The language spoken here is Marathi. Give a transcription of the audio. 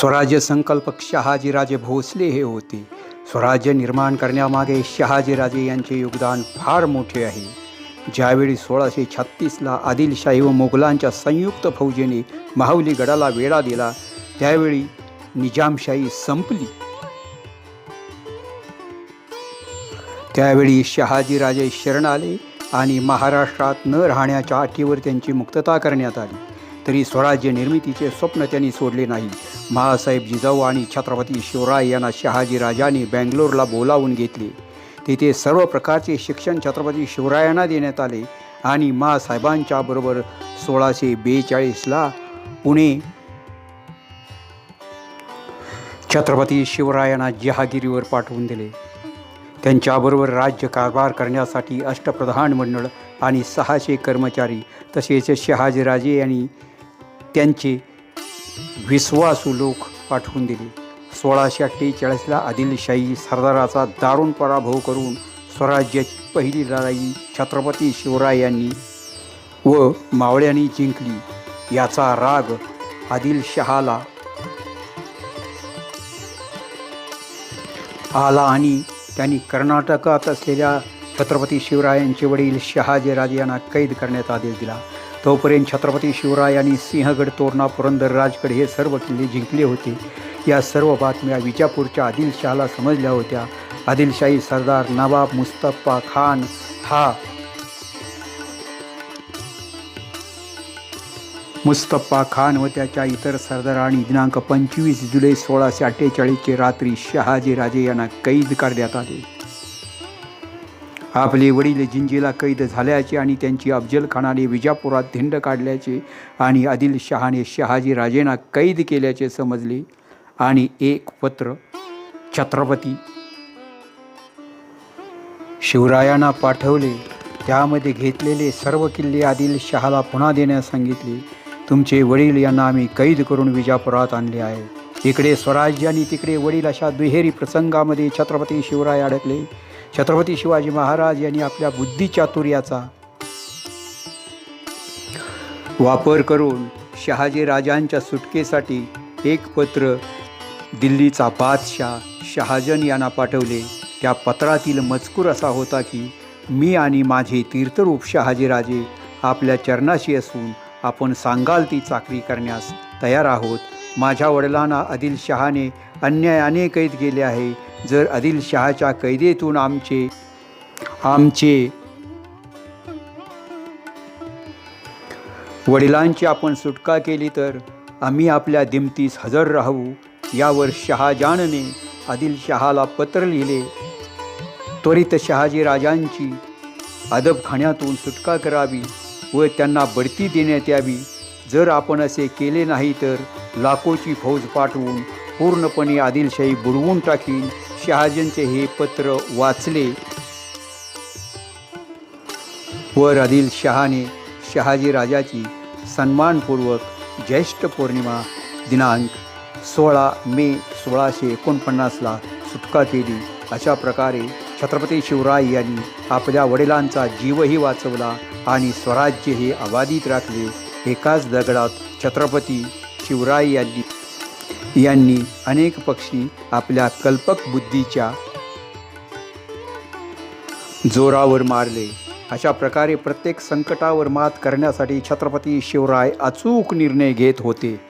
स्वराज्य संकल्पक शहाजीराजे भोसले हे होते. स्वराज्य निर्माण करण्यामागे शहाजीराजे यांचे योगदान फार मोठे आहे. ज्यावेळी सोळाशे छत्तीसला आदिलशाही व मोगलांच्या संयुक्त फौजेने माहुली गडाला वेढा दिला त्यावेळी निजामशाही संपली. त्यावेळी शहाजीराजे शरण आले आणि महाराष्ट्रात न राहण्याच्या अटीवर त्यांची मुक्तता करण्यात आली. तरी स्वराज्य निर्मितीचे स्वप्न त्यांनी सोडले नाही. महासाहेब जिजाऊ आणि छत्रपती शिवराय यांना शहाजीराजांनी बँगलोरला बोलावून घेतले. तिथे सर्व प्रकारचे शिक्षण छत्रपती शिवरायांना देण्यात आले आणि मासाहेबांच्या बरोबर सोळाशे बेचाळीसला पुणे छत्रपती शिवरायांना जहागिरीवर पाठवून दिले. त्यांच्याबरोबर राज्य कारभार करण्यासाठी अष्टप्रधान मंडळ आणि सहाशे कर्मचारी तसेच शहाजीराजे यांनी त्यांचे विश्वासू लोक पाठवून दिले. सोळाशे अठ्ठेचाळीसला आदिलशाही सरदाराचा दारुण पराभव करून स्वराज्याची पहिली लढाई छत्रपती शिवराय यांनी व मावळ्यांनी जिंकली. याचा राग आदिलशहाला आला आणि त्यांनी कर्नाटकात असलेल्या छत्रपती शिवरायांचे वडील शहाजीराजे यांना कैद करण्यात आदेश दिला. तोपर्यंत छत्रपती शिवराय यांनी सिंहगड तोरणा पुरंदर राजगड हे सर्व किल्ले जिंकले होते. या सर्व बातम्या विजापूरच्या आदिलशहाला समजल्या होत्या. आदिलशाही सरदार नवाब मुस्तफा खान हा मुस्तफा खान व त्याच्या इतर सरदारांनी दिनांक पंचवीस जुलै सोळाशे अठ्ठेचाळीसचे रात्री शहाजीराजे यांना कैद करण्यात आले. आपले वडील जिंजीला कैद झाल्याचे आणि त्यांची अफजलखानाने विजापुरात धिंड काढल्याचे आणि आदिलशहाने शहाजीराजेंना कैद केल्याचे समजले. आणि एक पत्र छत्रपती शिवरायांना पाठवले. त्यामध्ये घेतलेले सर्व किल्ले आदिलशहाला पुन्हा देण्यास सांगितले. तुमचे वडील यांना आम्ही कैद करून विजापुरात आणले आहे. इकडे स्वराज्य आणि तिकडे वडील अशा दुहेरी प्रसंगामध्ये छत्रपती शिवराय अडकले. छत्रपती शिवाजी महाराज यांनी आपल्या बुद्धिचातुर्याचा वापर करून शहाजी राजांच्या सुटकेसाठी एक पत्र दिल्लीचा बादशाह शहाजन यांना पाठवले. त्या पत्रातील मजकूर असा होता की मी आणि माझे तीर्थरूप शहाजीराजे आपल्या चरणाशी असून आपण सांगाल ती चाकरी करण्यास तयार आहोत. माझ्या वडिलांना आदिलशहाने अन्यायाने कैद केले आहे. जर आदिलशहाच्या कैदेतून आमचे आमचे वडिलांची आपण सुटका केली तर आम्ही आपल्या दिमतीस हजर राहू. यावर शहाजानने आदिलशहाला पत्र लिहिले. त्वरित शहाजी राजांची अदबखान्यातून सुटका करावी व त्यांना बढती देण्यात यावी. जर आपण असे केले नाही तर लाखोची फौज पाठवून पूर्णपणे आदिलशाही बुडवून टाकीन. शहाजींचे हे पत्र वाचले. वर आदिलशहाने शहाजी राजाची सन्मानपूर्वक ज्येष्ठ पौर्णिमा दिनांक सोळा मे सोळाशे एकोणपन्नासला सुटका केली. अशा प्रकारे छत्रपती शिवराय यांनी आपल्या वडिलांचा जीवही वाचवला आणि स्वराज्य हे अबाधित राखले. एकाच दगडात छत्रपती शिवराय यांनी यांनी अनेक पक्षी आपल्या कल्पक बुद्धीच्या जोरावर मारले. अशा प्रकारे प्रत्येक संकटावर मात करण्यासाठी छत्रपती शिवराय अचूक निर्णय घेत होते.